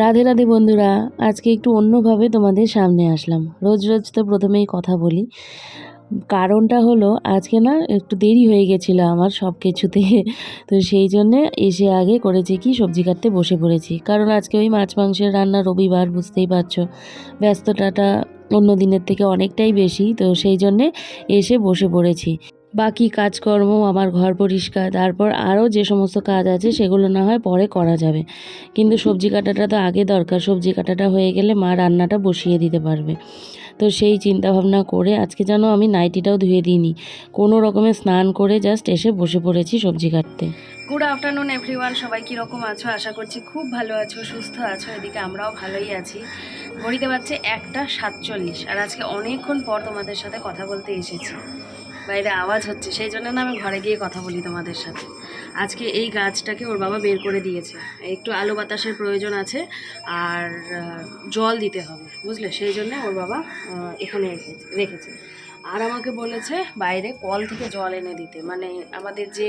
রাধে রাধে বন্ধুরা, আজকে একটু অন্যভাবে তোমাদের সামনে আসলাম। রোজ রোজ তো প্রথমেই কথা বলি। কারণটা হলো, আজকে না একটু দেরি হয়ে গেছিল আমার সব কিছুতে তো সেই জন্যে এসে আগে করেছি কি, সবজি কাটতে বসে পড়েছি। কারণ আজকে ওই মাছ মাংসের রান্না রবিবার, বুঝতেই পারছ। ব্যস্ততাটা অন্য দিনের থেকে অনেকটাই বেশি, তো সেই জন্যে এসে বসে পড়েছি। বাকি কাজকর্ম, আমার ঘর পরিষ্কার, তারপর আরও যে সমস্ত কাজ আছে সেগুলো না হয় পরে করা যাবে। কিন্তু সবজি কাটাটা তো আগে দরকার, সবজি কাটাটা হয়ে গেলে মা রান্নাটা বসিয়ে দিতে পারবে। তো সেই চিন্তা ভাবনা করে আজকে যেন আমি নাইটিটাও ধুয়ে দিইনি। কোনো রকমে স্নান করে জাস্ট এসে বসে পড়েছি সবজি কাটতে। গুড আফটারনুন এভরিওয়ান সবাই কীরকম আছো? আশা করছি খুব ভালো আছো, সুস্থ আছো। এদিকে আমরাও ভালোই আছি। ঘড়িতে পাচ্ছে একটা সাতচল্লিশ। আর আজকে অনেকক্ষণ পর তোমাদের সাথে কথা বলতে এসেছি। বাইরে আওয়াজ হচ্ছে, সেই জন্য না আমি ঘরে গিয়ে কথা বলি তোমাদের সাথে। আজকে এই গাছটাকে ওর বাবা বের করে দিয়েছে। একটু আলো বাতাসের প্রয়োজন আছে, আর জল দিতে হবে, বুঝলে? সেই জন্য ওর বাবা এখানে রেখেছে রেখেছে। আর আমাকে বলেছে বাইরে কল থেকে জল এনে দিতে। মানে আমাদের যে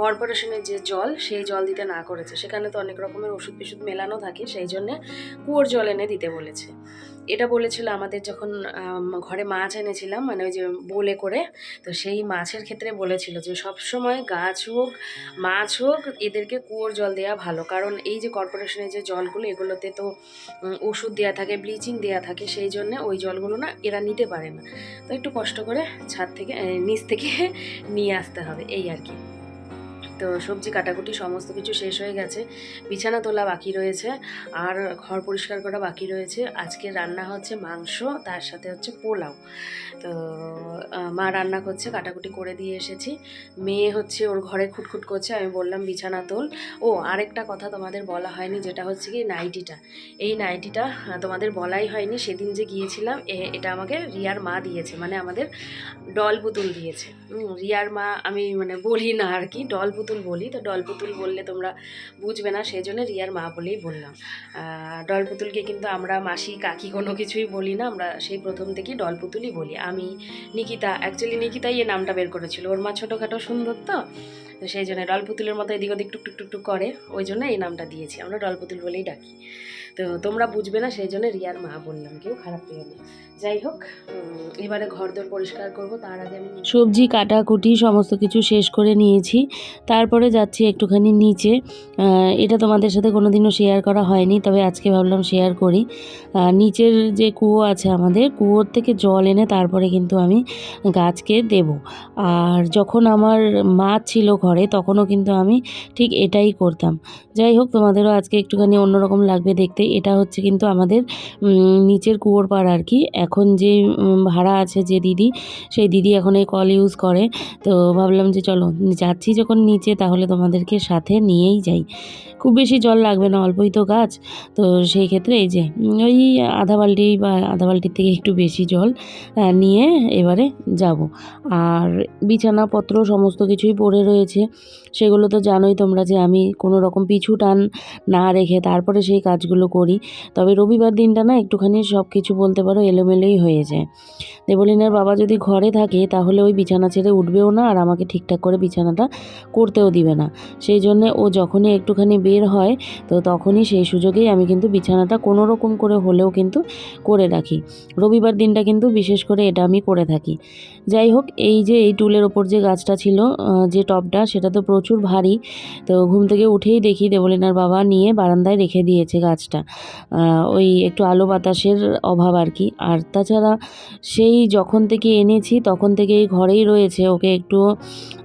কর্পোরেশনের যে জল, সেই জল দিতে না করেছে। সেখানে তো অনেক রকমের ওষুধ পিষুধ মেলানো থাকে, সেই জন্যে কুয়োর জল এনে দিতে বলেছে। এটা বলেছিল আমাদের যখন ঘরে মাছ এনেছিলাম মানে ওই যে বলে করে, তো সেই মাছের ক্ষেত্রে বলেছিল যে সব সময় গাছ হোক, মাছ হোক, এদেরকে কুয়োর জল দেওয়া ভালো। কারণ এই যে কর্পোরেশনের যে জলগুলো, এগুলোতে তো ওষুধ দেওয়া থাকে ব্লিচিং দেওয়া থাকে, সেই জন্য ওই জলগুলো না এরা নিতে পারে না। তো একটু কষ্ট করে ছাদ থেকে নিচ থেকে নিয়ে আসতে হবে, এই আর কি। তো সবজি, কাটাকুটি সমস্ত কিছু শেষ হয়ে গেছে। বিছানা তোলা বাকি রয়েছে, আর ঘর পরিষ্কার করা বাকি রয়েছে। আজকে রান্না হচ্ছে মাংস, তার সাথে হচ্ছে পোলাও। তো মা রান্না করছে, কাটাকুটি করে দিয়ে এসেছি। মেয়ে হচ্ছে ওর ঘরে খুটখুট করছে, আমি বললাম, বিছানা তোল। ও, আরেকটা কথা তোমাদের বলা হয়নি, যেটা হচ্ছে কি নাইটিটা। এই নাইটিটা তোমাদের বলাই হয়নি, সেদিন যে গিয়েছিলাম এটা আমাকে রিয়ার মা দিয়েছে মানে আমাদের ডল পুতুল দিয়েছে। রিয়ার মা, আমি মানে বলি না আর কি, ডল পুতুল বলি, তো ডল পুতুল বললে তোমরা বুঝবে না সেই জন্য রিয়ার মা বলেই বললাম। ডল পুতুলকে কিন্তু আমরা মাসি, কাকি কোনো কিছুই বলি না, আমরা সেই প্রথম থেকেই ডল পুতুলই বলি। আমি নিকিতা অ্যাকচুয়ালি নিকিতাই এই নামটা বের করেছিল, ওর মা ছোটোখাটো সুন্দর তো তো সেই জন্য ডল পুতুলের মতো এদিক ওদিক টুক টুক টুক টুক করে, ওই জন্য এই নামটা দিয়েছি, আমরা ডল পুতুল বলেই ডাকি। তো তোমরা বুঝবে না, সেই জন্য রিয়ার মা বললাম, কেউ খারাপ পেও না। যাই হোক এবারে ঘর দোর পরিষ্কার করব, তার আগে আমি সবজি, কাটাকুটি, সমস্ত কিছু শেষ করে নিয়েছি। তারপরে যাচ্ছি একটুখানি নিচে। এটা তোমাদের সাথে কোনো দিনও শেয়ার করা হয়নি, তবে আজকে ভাবলাম শেয়ার করি। নিচের যে কুয়ো আছে আমাদের, কুয়োর থেকে জল এনে তারপরে কিন্তু আমি গাছকে দেব। আর যখন আমার মাছ ছিল ঘরে, তখনও কিন্তু আমি ঠিক এটাই করতাম। যাই হোক, তোমাদেরও আজকে একটুখানি অন্যরকম লাগবে দেখতে। এটা হচ্ছে কিন্তু আমাদের নিচের কুয়োর পাড় আর কি। এখন যে ভাড়া আছে যে দিদি, সেই দিদি এখন এই কল ইউজ করে। তো ভাবলাম যে চলো, যাচ্ছি যখন নিচে তাহলে তোমাদেরকে সাথে নিয়েই যাই। খুব বেশি জল লাগবে না, অল্পই তো গাছ। তো সেই ক্ষেত্রে এই যে ওই আধা বালতি বা আধা বালতির থেকে একটু বেশি জল নিয়ে এবারে যাব। আর বিছানাপত্র সমস্ত কিছুই পড়ে রয়েছে। সেগুলো তো জানোই তোমরা যে আমি কোনো রকম পিছু টান না রেখে তারপরে সেই কাজগুলো করি। তবে রবিবার দিনটা না একটুখানি সব কিছু বলতে পারো এলোমেলোই হয়ে যায়। দেবলিনার বাবা যদি ঘরে থাকে তাহলে ওই বিছানা ছেড়ে উঠবেও না আর আমাকে ঠিকঠাক করে বিছানাটা করতেও দিবে না। সেই জন্যে ও যখনই একটুখানি বের হয় তো তখনই সেই সুযোগেই আমি কিন্তু বিছানাটা কোনো রকম করে হলেও কিন্তু করে রাখি। রবিবার দিনটা কিন্তু বিশেষ করে এটা আমি করে থাকি। যাই হোক, এই যে এই টুলের ওপর যে গাছটা ছিল যে টবটা সেটা তো প্রচুর ভারী। তো ঘুম থেকে উঠেই দেখি দেবলিনার বাবা নিয়ে বারান্দায় রেখে দিয়েছে গাছটা। ওই একটু আলো বাতাসের অভাব আর কি। আর তাছাড়া সেই যখন থেকে এনেছি, তখন থেকে এই ঘরেই রয়েছে। ওকে একটু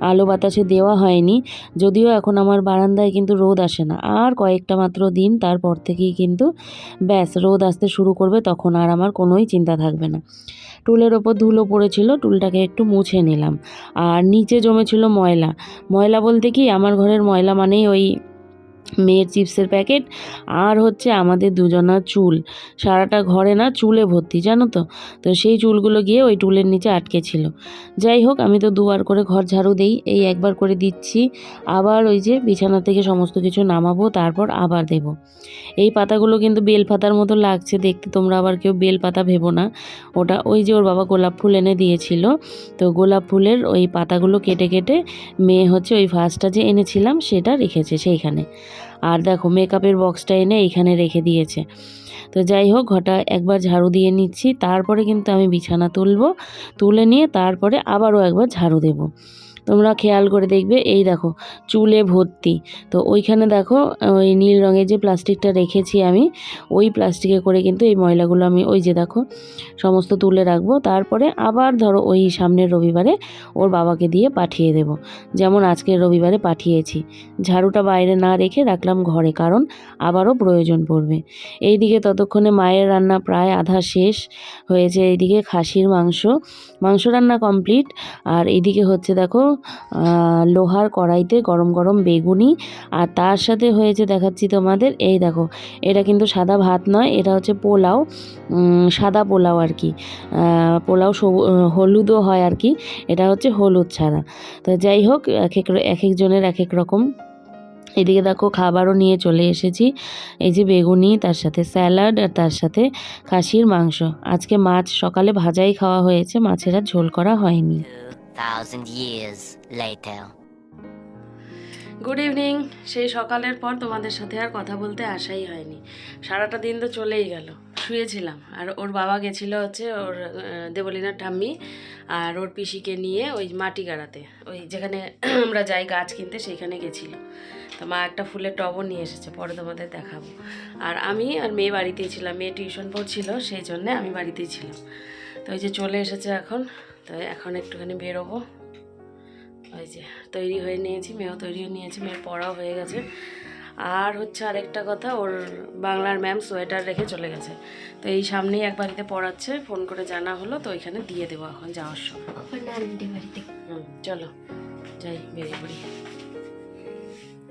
আলো বাতাসে দেওয়া হয়নি। যদিও এখন আমার বারান্দায় কিন্তু রোদ আসে না। আর কয়েকটা মাত্র দিন, তারপর থেকেই কিন্তু ব্যাস, রোদ আসতে শুরু করবে তখন আর আমার কোনোই চিন্তা থাকবে না। টুলের ওপর ধুলো পড়েছিল। টুলটাকে একটু মুছে নিলাম। আর নিচে জমেছিল ময়লা। ময়লা বলতে কি, আমার ঘরের ময়লা মানেই ওই মেয়ের চিপসের প্যাকেট আর হচ্ছে আমাদের দুজনার চুল। সারাটা ঘরে না চুলে ভর্তি, জানো তো? তো সেই চুলগুলো গিয়ে ওই টুলের নিচে আটকে ছিল। যাই হোক, আমি তো দুবার করে ঘর ঝাড়ু দেই, এই একবার করে দিচ্ছি। আবার ওই যে বিছানা থেকে সমস্ত কিছু নামাবো, তারপর আবার দেব। এই পাতাগুলো কিন্তু বেল পাতার মতো লাগছে দেখতে, তোমরা আবার কেউ বেল পাতা ভেবো না। ওটা ওই যে ওর বাবা গোলাপ ফুল এনে দিয়েছিল। তো গোলাপ ফুলের ওই পাতাগুলো কেটে কেটে মেয়ে হচ্ছে ওই ফার্স্টটা যে এনেছিলাম, সেটা রেখেছে সেইখানে। আর দেখো মেকআপের বক্সটা এনে এইখানে রেখে দিয়েছে। তো যাই হোক, ঘটা একবার ঝাড়ু দিয়ে নিচ্ছি, তারপরে কিন্তু আমি বিছানা তুলবো, তুলে নিয়ে তারপরে আবারও একবার ঝাড়ু দেবো। তোমরা খেয়াল করে দেখবে, এই দেখো, চুলে ভর্তি। তো ওইখানে দেখো, ওই নীল রঙের যে প্লাস্টিকটা রেখেছি আমি, ওই প্লাস্টিকে করে কিন্তু এই ময়লাগুলো আমি ওই যে দেখো, সমস্ত তুলে রাখব। তারপরে আবার ধরো ওই সামনের রবিবারে ওর বাবাকে দিয়ে পাঠিয়ে দেব। যেমন আজকের রবিবারে পাঠিয়েছি। ঝাড়ুটা বাইরে না রেখে রাখলাম ঘরে, কারণ আবারও প্রয়োজন পড়বে। এইদিকে ততক্ষণে মায়ের রান্না প্রায় আধা শেষ হয়েছে। এইদিকে খাসির মাংস মাংস রান্না কমপ্লিট। আর এইদিকে হচ্ছে দেখো লোহার কড়াইতে গরম গরম বেগুনি আর তার সাথে হয়েছে দেখাচ্ছি তোমাদের, এই দেখো, এটা কিন্তু সাদা ভাত নয়, এটা হচ্ছে পোলাও সাদা পোলাও আর কি পোলাও হলুদও হয় আর কি, এটা হচ্ছে হলুদ ছাড়া, তো যাই হোক, এক এক এক একজনের এক এক রকম, এদিকে দেখো খাবারও নিয়ে চলে এসেছি, এই যে বেগুনি, তার সাথে স্যালাড আর তার সাথে খাসির মাংস, আজকে মাছ সকালে ভাজাই খাওয়া হয়েছে, মাছের আর ঝোল করা হয়নি। Thousand years later. Good evening সেই সকালের পর তোমাদের সাথে আর কথা বলতে আসাই হয়নি। সারাটা দিন তো চলেই গেল। শুয়েছিলাম। আর ওর বাবা গেছিল হচ্ছে ওর দেবলীনার ঠাম্মি আর ওর পিসিকে নিয়ে ওই মাটি গাড়াতে। ওই যেখানে আমরা যাই গাছ কিনতে সেইখানে গেছিল। তো মা একটা ফুলের টবও নিয়ে এসেছে। পরে তোমাদের দেখাবো। আর আমি আর মেয়ে বাড়িতেই ছিলাম। মেয়ে টিউশন পড়ছিল, সেই জন্যে আমি বাড়িতেই ছিলাম। তো ওই যে চলে এসেছে এখন। তো এখন একটুখানি বেরোবো। ওই যে তৈরি হয়ে নিয়েছি মেয়েও তৈরি হয়ে নিয়েছি মেয়ের পড়াও হয়ে গেছে। আর হচ্ছে আরেকটা কথা ওর বাংলার ম্যাম সোয়েটার রেখে চলে গেছে। তো এই সামনেই এক বাড়িতে পড়াচ্ছে ফোন করে জানা হলো তো ওইখানে দিয়ে দেবো এখন যাওয়ার সময়। হুম চলো যাই বেরিয়ে পড়ি।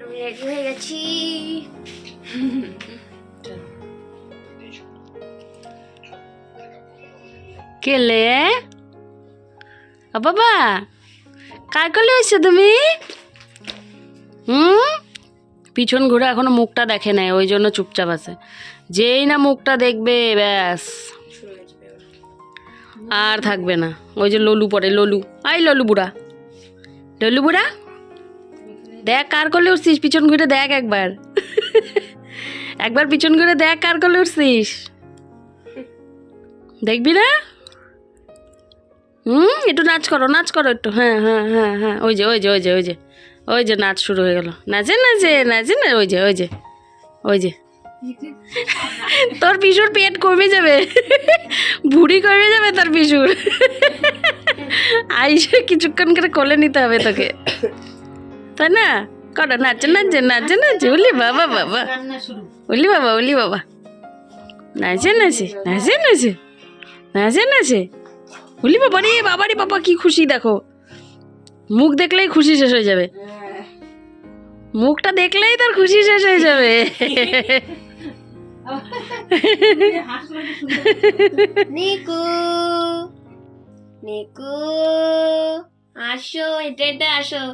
আমি রেডি হয়ে গেছি। কেলে ও বাবা, কার করলে হয়েছে তুমি? হুম? পিছন ঘুরে এখনও মুখটা দেখে নাই, ওই জন্য চুপচাপ আছে। যেই না মুখটা দেখবে, ব্যাস। আর থাকবে না। ওই যে ললু পরে, ললু। আই ললু বুড়া। ললু বুড়া, দেখ কার করলে উঠছিস, পিছন ঘুরে দেখ একবার। একবার পিছন ঘুরে দেখ কার করলে উঠছিস। দেখবি না? হুম, একটু নাচ করো নাচ করো একটু। হ্যাঁ হ্যাঁ হ্যাঁ হ্যাঁ। ওই যে ওই যে ওই যে ওই যে। ওই যে নাচ শুরু হয়ে গেল। নাচে নাচে নাচে না ওই যে ওই যে ওই যে। তোর পিসুর পেট কমে যাবে। ভুড়ি কমে যাবে তোর পিসুর আইসে কিছুক্ষণ করে কোলে নিতে হবে তোকে। তাই না? করো, নাচে নাচে নাচে নাচে। উলি বাবা বাবা। উলি বাবা উলি বাবা। নাচে নাচে নাচে নাচে। নাচে নাচে। উলি বাবা রে বাবা রে বাবা কি খুশি দেখো। মুখ দেখলেই খুশি শেষ হয়ে যাবে। মুখটা দেখলেই তার খুশি শেষ হয়ে যাবে। নিকু নিকু আসো এটা এটা আসো।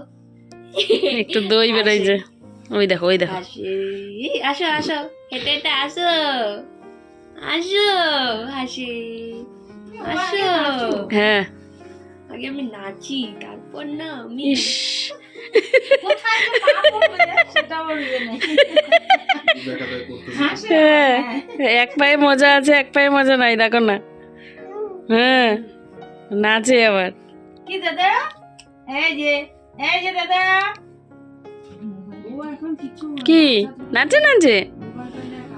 একটু দই বেরোয় যে। ওই দেখো ওই দেখো। হাসি আসো আসো হেঁটে হেঁটে আসো। আসো হাসি হ্যাঁ। আগে আমি নাচি তারপর না আমি হ্যাঁ। এক পায়ে মজা আছে এক পায়ে মজা নাই দেখো না। হ্যাঁ। নাচে আবার। কি দাদা? এই যে এই যে দাদা। কি? নাচে নাচে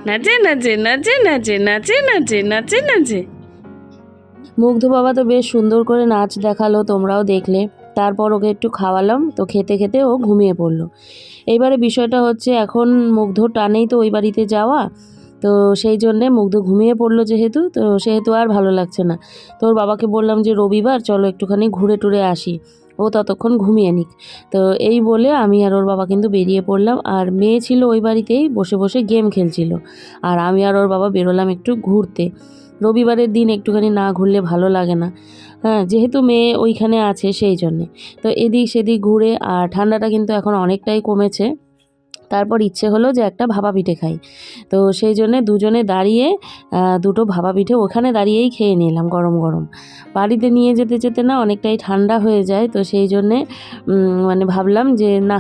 নাচে? নাচে নাচে নাচে নাচে নাচে নাচে নাচে। মুগ্ধ বাবা তো বেশ সুন্দর করে নাচ দেখাল, তোমরাও দেখলে। তারপর ওকে একটু খাওয়ালাম, তো খেতে খেতে ও ঘুমিয়ে পড়ল। এইবারে বিষয়টা হচ্ছে, এখন মুগ্ধ টানেই তো ওই বাড়িতে যাওয়া, তো সেই জন্যে মুগ্ধ ঘুমিয়ে পড়ল যেহেতু, তো সেহেতু আর ভালো লাগছে না। তোর বাবাকে বললাম যে, রবিবার, চলো একটুখানি ঘুরে টুরে আসি। ও ততক্ষণ ঘুমিয়ে নিক। তো এই বলে আমি আর ওর বাবা কিন্তু বেরিয়ে পড়লাম, আর মেয়ে ছিল ওই বাড়িতেই বসে বসে গেম খেলছিল। আর আমি আর ওর বাবা বেরোলাম একটু ঘুরতে। রবিবারের দিন একটুখানি না ঘুরলে ভালো লাগে না। হ্যাঁ যেহেতু মেয়ে ওইখানে আছে সেই জন্যে। তো এদিক সেদিক ঘুরে, আর ঠান্ডাটা কিন্তু এখন অনেকটাই কমেছে। তারপর ইচ্ছে হলো যে একটা ভাপা পিঠে খাই। তো সেই জন্যে দুজনে দাঁড়িয়ে দুটো ভাপা পিঠে ওখানে দাঁড়িয়েই খেয়ে নিলাম গরম গরম। বাড়িতে নিয়ে যেতে যেতে না অনেকটাই ঠান্ডা হয়ে যায়, তো সেই জন্যে মানে ভাবলাম যে না,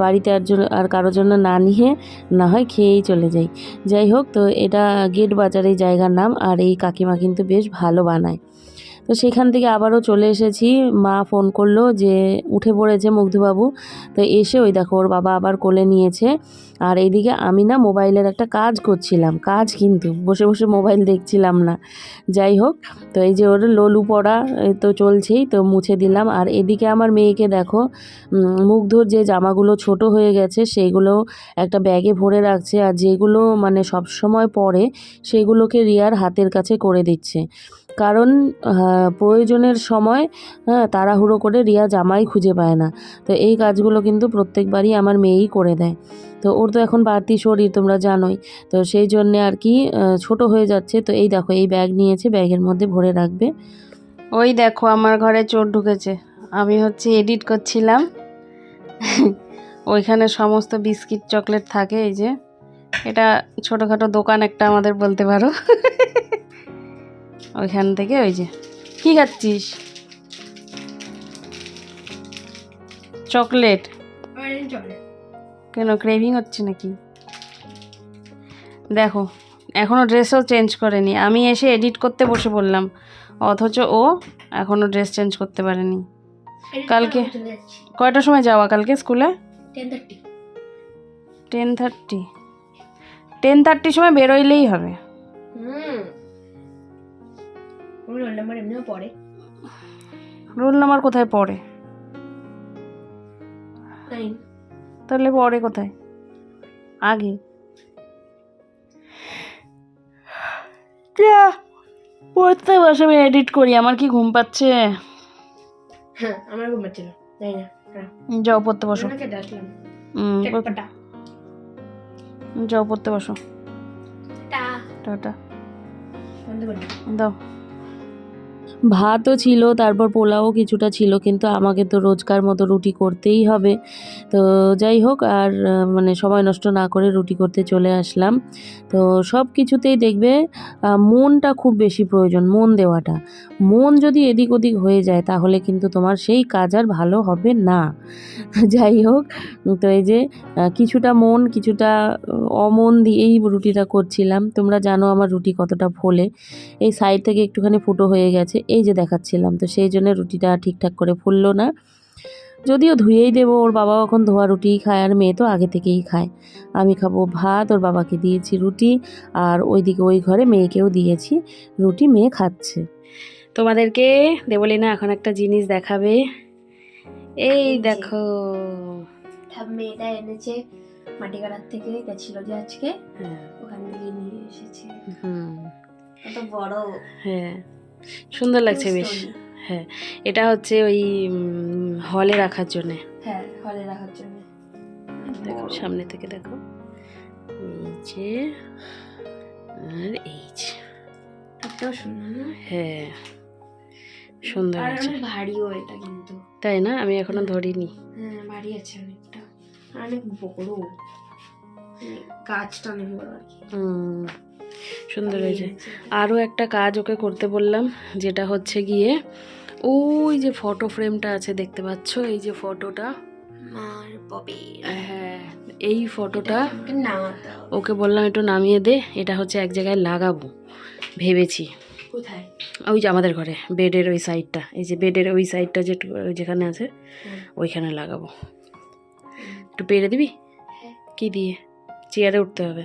বাড়িতে আর জন্য আর কারোর জন্য না নিয়ে না হয় খেয়েই চলে যাই। যাই হোক, তো এটা গেট বাজার এই জায়গার নাম, আর এই কাকিমা কিন্তু বেশ ভালো বানায়। তো সেখান থেকে আবারও চলে এসেছি। মা ফোন করল যে, উঠে পড়েছে মুগ্ধবাবু। তো এসে ওই দেখো, ওর বাবা আবার কোলে নিয়েছে। আর এইদিকে আমি না মোবাইলের একটা কাজ করছিলাম, কাজ কিন্তু, বসে বসে মোবাইল দেখছিলাম না। যাই হোক, তো এই যে ওর লোলু পড়া তো চলছেই, তো মুছে দিলাম। আর এদিকে আমার মেয়েকে দেখো মুগ্ধর যে জামাগুলো ছোট হয়ে গেছে সেইগুলো একটা ব্যাগে ভরে রাখছে। আর যেগুলো মানে সব সময় পরে, সেগুলোকে রিয়ার হাতের কাছে করে দিচ্ছে। কারণ প্রয়োজনের সময় হ্যাঁ তাড়াহুড়ো করে রিয়া জামাই খুঁজে পায় না। তো এই কাজগুলো কিন্তু প্রত্যেকবারই আমার মেয়েই করে দেয়। তো ওর তো এখন বাড়তি শরীর, তোমরা জানোই। তো সেই জন্যে আর কি ছোট হয়ে যাচ্ছে। তো এই দেখো, এই ব্যাগ নিয়েছে, ব্যাগের মধ্যে ভরে রাখবে। ওই দেখো, আমার ঘরে চোর ঢুকেছে। আমি হচ্ছে এডিট করছিলাম। ওইখানে সমস্ত বিস্কিট, চকলেট থাকে, এই যে। এটা ছোটোখাটো দোকান একটা, আমাদের বলতে পারো। ওইখান থেকে ওই যে কি খাচ্ছিস? চকলেট। কেন ক্রেভিং হচ্ছে নাকি? দেখো এখনও ড্রেসও চেঞ্জ করেনি। আমি এসে এডিট করতে বসে পড়লাম অথচ ও এখনও ড্রেস চেঞ্জ করতে পারেনি। কালকে কয়টার সময় যাওয়া? কালকে স্কুলে? টেন থার্টি টেন থার্টি থার্টির সময় বেরোইলেই হবে। হুম। রোল নাম্বার এমনিও পড়ে। রোল নাম্বার কোথায় পড়ে? নাইন তাহলে পড়ে কোথায়? আগে। পড়তে বসে আমি এডিট করি আমার কি ঘুম পাচ্ছে? হ্যাঁ আমার ঘুম পাচ্ছিল তাই না? যাও পড়তে বসো। যাও পড়তে বসো। টা। টাটা। দাও। ভাতও ছিল, তারপর পোলাও কিছুটা ছিল, কিন্তু আমাকে তো রোজকার মতো রুটি করতেই হবে। তো যাই হোক, আর মানে সময় নষ্ট না করে রুটি করতে চলে আসলাম। তো সব কিছুতেই দেখবে মনটা খুব বেশি প্রয়োজন, মন দেওয়াটা। মন যদি এদিক ওদিক হয়ে যায়, তাহলে কিন্তু তোমার সেই কাজ আর ভালো হবে না। যাই হোক, তো এই যে কিছুটা মন, কিছুটা অমন দিয়েই রুটিটা করছিলাম। তোমরা জানো আমার রুটি কতটা ফোলে। এই সাইড থেকে একটুখানি ফুটো হয়ে গেছে। এই যে দেখাচ্ছিলাম তো সেই জন্য রুটিটা ঠিকঠাক করে ফুললো না। যদিও ধুয়েই দেবো ওর বাবা এখন ধোয়া রুটিই খায় আর মেয়ে তো আগে থেকেই খায়। আমি খাব ভাত ওর বাবাকে দিয়েছি রুটি আর ওইদিকে ওই ঘরে মেয়েকেও দিয়েছি রুটি মেয়ে খাচ্ছে। তোমাদেরকে দেবলিনা এখন একটা জিনিস দেখাবে। এই দেখো। মেয়েটা এনেছে মাটি কাটার থেকে গেছিল যে আজকে। হ্যাঁ। ওখান থেকে নিয়ে এসেছে। বড়। হ্যাঁ। সুন্দর লাগছে বেশ। হ্যাঁ এটা হচ্ছে ওই হলে রাখার জন্যে। হ্যাঁ হলে রাখার জন্য। দেখো সামনে থেকে দেখো। এই যে আর এই যে। এটাও সুন্দর না? হ্যাঁ সুন্দর আর আছে অনেক ভারীও এটা কিন্তু। তাই না? আমি এখনও ধরিনি। হ্যাঁ ভারী আছে অনেকটা। আর অনেক বড় গাছটা অনেক বড় আর কি। হুম। সুন্দর হয়েছে। আরও একটা কাজ ওকে করতে বললাম যেটা হচ্ছে গিয়ে ওই যে ফটো ফ্রেমটা আছে দেখতে পাচ্ছ? এই যে ফটোটা। হ্যাঁ এই ফটোটা ওকে বললাম একটু নামিয়ে দে এটা হচ্ছে এক জায়গায় লাগাবো। ভেবেছি। কোথায়? ওই যে আমাদের ঘরে বেডের ওই সাইডটা। এই যে বেডের ওই সাইডটা যে যেখানে আছে ওইখানে লাগাবো। একটু পেরে দিবি? হ্যাঁ। কি দিয়ে? চেয়ারে উঠতে হবে।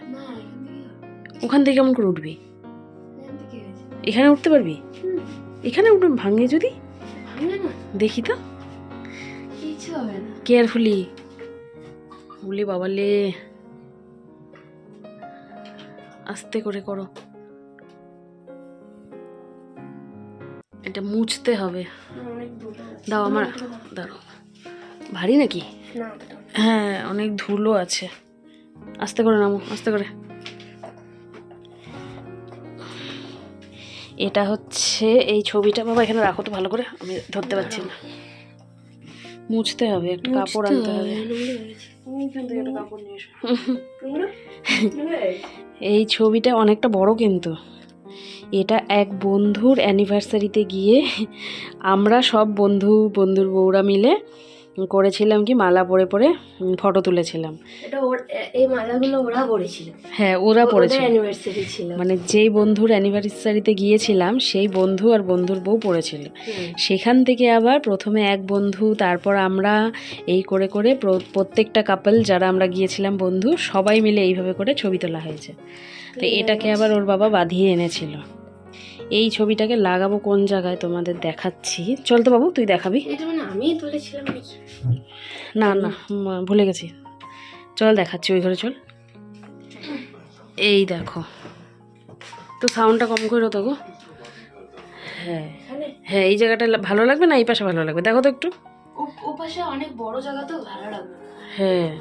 ওখান থেকে কেমন করে উঠবি। এখান উঠতে পারবি? এখানে উঠবে ভাঙে যদি। দেখি তো। কেয়ারফুলি বলি বাবালে আস্তে করে করো। এটা মুছতে হবে। দাও আমার। দাঁড়ো ভারী নাকি। হ্যাঁ অনেক ধুলো আছে। আস্তে করে নামো আস্তে করে। এটা হচ্ছে এই ছবিটা বাবা এখানে রাখো তো ভালো করে আমি ধরতে পারছি না। মুছতে হবে একটা কাপড় আনতে হবে? এই ছবিটা অনেকটা বড় কিন্তু। এটা এক বন্ধুর অ্যানিভার্সারিতে গিয়ে আমরা সব বন্ধু বন্ধুর বউরা মিলে করেছিলাম কি মালা পরে পরে ফটো তুলেছিলাম। এই মালাগুলো ওরা পরেছিল। হ্যাঁ ওরা পড়েছিল অ্যানিভার্সারি ছিল। মানে যেই বন্ধুর অ্যানিভার্সারিতে গিয়েছিলাম সেই বন্ধু আর বন্ধুর বউ পড়েছিল। সেখান থেকে আবার প্রথমে এক বন্ধু তারপর আমরা এই করে করে প্র- প্রত্যেকটা কাপল যারা আমরা গিয়েছিলাম বন্ধু সবাই মিলে এইভাবে করে ছবি তোলা হয়েছে। তো এটাকে আবার ওর বাবা বাঁধিয়ে এনেছিল। এই ছবিটাকে লাগাবো কোন জায়গায় তোমাদের দেখাচ্ছি। চল তো বাবু তুই দেখাবি। মানে তুলেছিলাম না না ভুলে গেছি। চল দেখাচ্ছি ওই ঘরে চল। এই দেখো। তো সাউন্ডটা কম করে তো গো। হ্যাঁ হ্যাঁ এই জায়গাটা ভালো লাগবে না? এই পাশে ভালো লাগবে। দেখো তো একটু। ও- ও পাশে অনেক বড় জায়গা তো ভালো লাগবে। হ্যাঁ।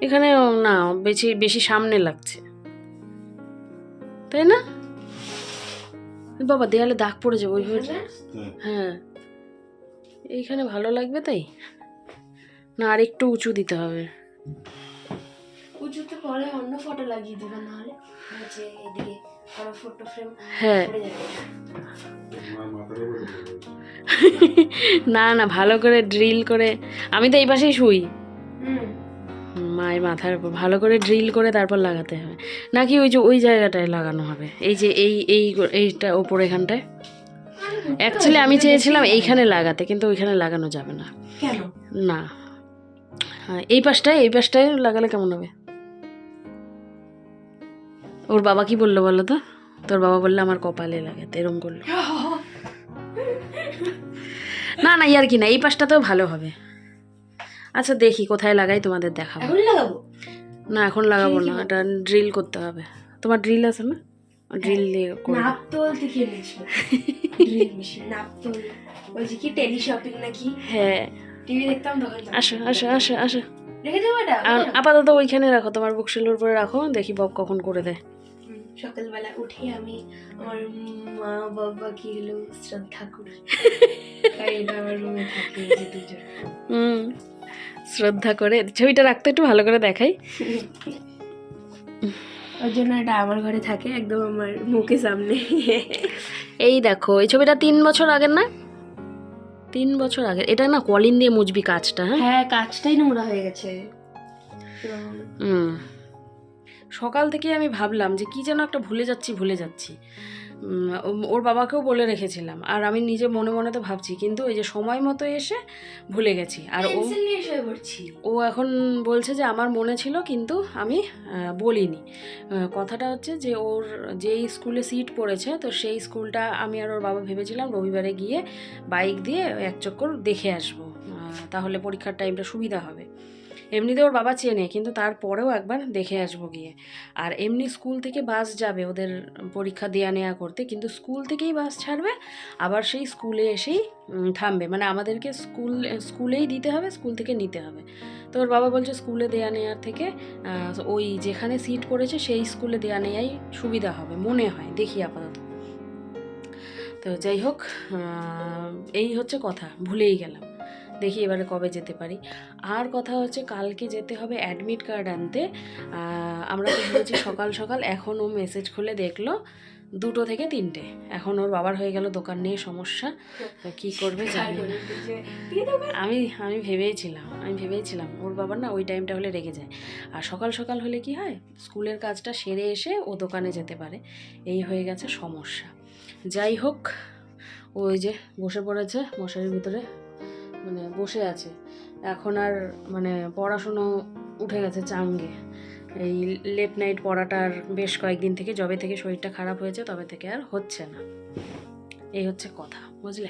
এখানে না বেশি বেশি সামনে লাগছে। তাই না? বাবা দেয়ালে দাগ পড়ে যাবে ওইভাবে এখানে? হ্যাঁ। এইখানে ভালো লাগবে তাই? না আর একটু উঁচু দিতে হবে। উঁচুতে পরে অন্য ফটো লাগিয়ে দেবে নাহলে হচ্ছে এদিকে আরও ফটো ফ্রেম হ্যাঁ। না না ভালো করে ড্রিল করে আমি তো এই পাশেই শুই। হুম। মায়ের মাথার উপর ভালো করে ড্রিল করে তারপর লাগাতে হবে। নাকি ওই যে ওই জায়গাটায় লাগানো হবে? এই যে এই এই এইটা ওপর এখানটায়? অ্যাকচুয়ালি আমি চেয়েছিলাম এইখানে লাগাতে কিন্তু ওইখানে লাগানো যাবে না। কেন? না। হ্যাঁ এই পাশটায় এই পাশটায় লাগালে কেমন হবে? ওর বাবা কি বলল বলো তো? তোর বাবা বলল আমার কপালে লাগাতে এরম করল। না না ইয়ার কি না এই পাশটাতেও ভালো হবে। আচ্ছা দেখি কোথায় লাগাই তোমাদের দেখাবো। লাগাবো? না এখন লাগাবো না এটা ড্রিল করতে হবে। তোমার ড্রিল আছে না? ড্রিল দিয়ে করে নাপ তোলতে কিনেছি ড্রিল মেশিন নাপ তোল বলছি কি টেলি শপিং নাকি? হ্যাঁ। টিভি দেখতাম তখন আসো আসো আসো আসো। রেখে দেবো এটা? আপাতত ওইখানে রাখো তোমার বুকশেলের উপরে রাখো দেখি বব কখন করে দেয়। সকালবেলা উঠে আমি আমার মা বাবা কি হলো শ্রদ্ধা করি তাই আমার রুমে থাকে যে দুজন। হুম। শ্রদ্ধা করে ছবিটা রাখতে একটু ভালো করে দেখাই। ওর জন্য এটা আমার ঘরে থাকে একদম আমার মুখে সামনে। এই দেখো এই ছবিটা তিন বছর আগের না? তিন বছর আগে এটা না কলিন দিয়ে মুজবি কাজটা হ্যাঁ? হ্যাঁ কাজটাই নোংরা হয়ে গেছে। হুম। সকাল থেকে আমি ভাবলাম যে কি যেন একটা ভুলে যাচ্ছি ভুলে যাচ্ছি। ওর বাবাকেও বলে রেখেছিলাম। আর আমি নিজে মনে মনে তো ভাবছি কিন্তু ওই যে সময় মতো এসে ভুলে গেছি। আর ও ও এখন বলছে যে আমার মনে ছিল কিন্তু আমি বলিনি। কথাটা হচ্ছে যে ওর যেই স্কুলে সিট পড়েছে তো সেই স্কুলটা আমি আর ওর বাবা ভেবেছিলাম রবিবারে গিয়ে বাইক দিয়ে এক চক্কর দেখে আসব। তাহলে পরীক্ষার টাইমটা সুবিধা হবে। এমনিতে ওর বাবা চেনে, কিন্তু তারপরেও একবার দেখে আসব গিয়ে। আর এমনি স্কুল থেকে বাস যাবে ওদের পরীক্ষা দেয়া নেওয়া করতে, কিন্তু স্কুল থেকেই বাস ছাড়বে, আবার সেই স্কুলে এসেই থামবে। মানে আমাদেরকে স্কুল, স্কুলেই দিতে হবে, স্কুল থেকে নিতে হবে। তো ওর বাবা বলছে স্কুলে দেয়া নেওয়ার থেকে ওই যেখানে সিট পড়েছে সেই স্কুলে দেয়া নেওয়াই সুবিধা হবে, মনে হয়, দেখি আপাতত। তো যাই হোক এই হচ্ছে কথা, ভুলেই গেলাম। দেখি এবারে কবে যেতে পারি। আর কথা হচ্ছে কালকে যেতে হবে অ্যাডমিট কার্ড আনতে। আমরা ভেবেছি সকাল সকাল, এখন ও মেসেজ খুলে দেখল দুটো থেকে তিনটে। এখন ওর বাবার হয়ে গেল দোকান নিয়ে সমস্যা। কী করবে জানি না। আমি আমি ভেবেইছিলাম আমি ভেবেইছিলাম ওর বাবার না ওই টাইমটা হলে রেগে যায়। আর সকাল সকাল হলে কি হয়? স্কুলের কাজটা সেরে এসে ও দোকানে যেতে পারে। এই হয়ে গেছে সমস্যা। যাই হোক ওই যে বসে পড়েছে, মশারির ভিতরে মানে বসে আছে। এখন আর মানে পড়াশুনো উঠে গেছে চাঙ্গে। এই লেট নাইট পড়াটার বেশ কয়েকদিন থেকে যবে থেকে শরীরটা খারাপ হয়েছে তবে থেকে আর হচ্ছে না। এই হচ্ছে কথা বুঝলে?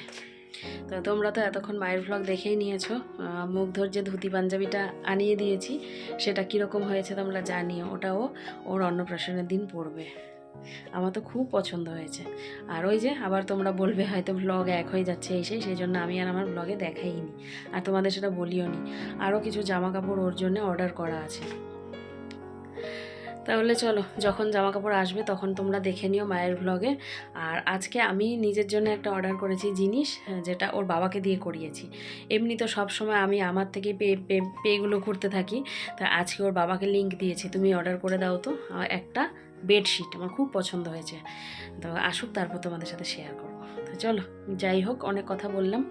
তো তোমরা তো এতক্ষণ মায়ের ভ্লগ দেখেই নিয়েছো। আহ, মুগ্ধর যে ধুতি পাঞ্জাবিটা আনিয়ে দিয়েছি। সেটা কীরকম হয়েছে তোমরা জানিও ওটাও ওর অন্নপ্রাশনের দিন পড়বে। আমার তো খুব পছন্দ হয়েছে। আর ওই যে আবার তোমরা বলবে হয়তো ব্লগ এক হয়ে যাচ্ছে এসে সেই জন্য আমি আর আমার ব্লগে দেখাইনি। আর তোমাদের সেটা বলিও নি আরও কিছু জামা কাপড় ওর জন্য অর্ডার করা আছে। তাহলে চলো যখন জামা কাপড় আসবে তখন তোমরা দেখে নিও মায়ের ব্লগে আর আজকে আমি নিজের জন্য একটা অর্ডার করেছি জিনিস হ্যাঁ, যেটা ওর বাবাকে দিয়ে করিয়েছি। এমনি তো সব সময় আমি আমার থেকে পে পে পেগুলো করতে থাকি। তা আজকে ওর বাবাকে লিংক দিয়েছি তুমি অর্ডার করে দাও তো। একটা বেডশিট আমার খুব পছন্দ হয়েছে। তো আসুক তারপর তোমাদের সাথে শেয়ার করব। তো চলো যাই হোক অনেক কথা বললাম।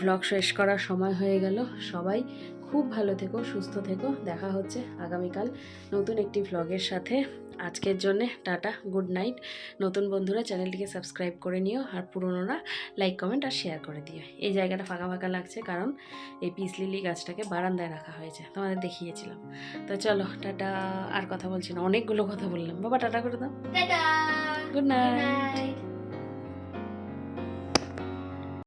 ভ্লগ শেষ করার সময় হয়ে গেল। সবাই খুব ভালো থেকো সুস্থ থেকো। দেখা হচ্ছে আগামীকাল নতুন একটি ভ্লগের সাথে। আজকের জন্যে টাটা গুড নাইট নতুন বন্ধুরা চ্যানেলটিকে সাবস্ক্রাইব করে নিও। আর পুরনোরা লাইক কমেন্ট আর শেয়ার করে দিও। এই জায়গাটা ফাঁকা ফাঁকা লাগছে কারণ এই পিস লিলি গাছটাকে বারান্দায় রাখা হয়েছে। তোমাদের দেখিয়েছিলাম। তো চলো টাটা। আর কথা বলছি না অনেকগুলো কথা বললাম। বাবা টাটা করে দাও। Good night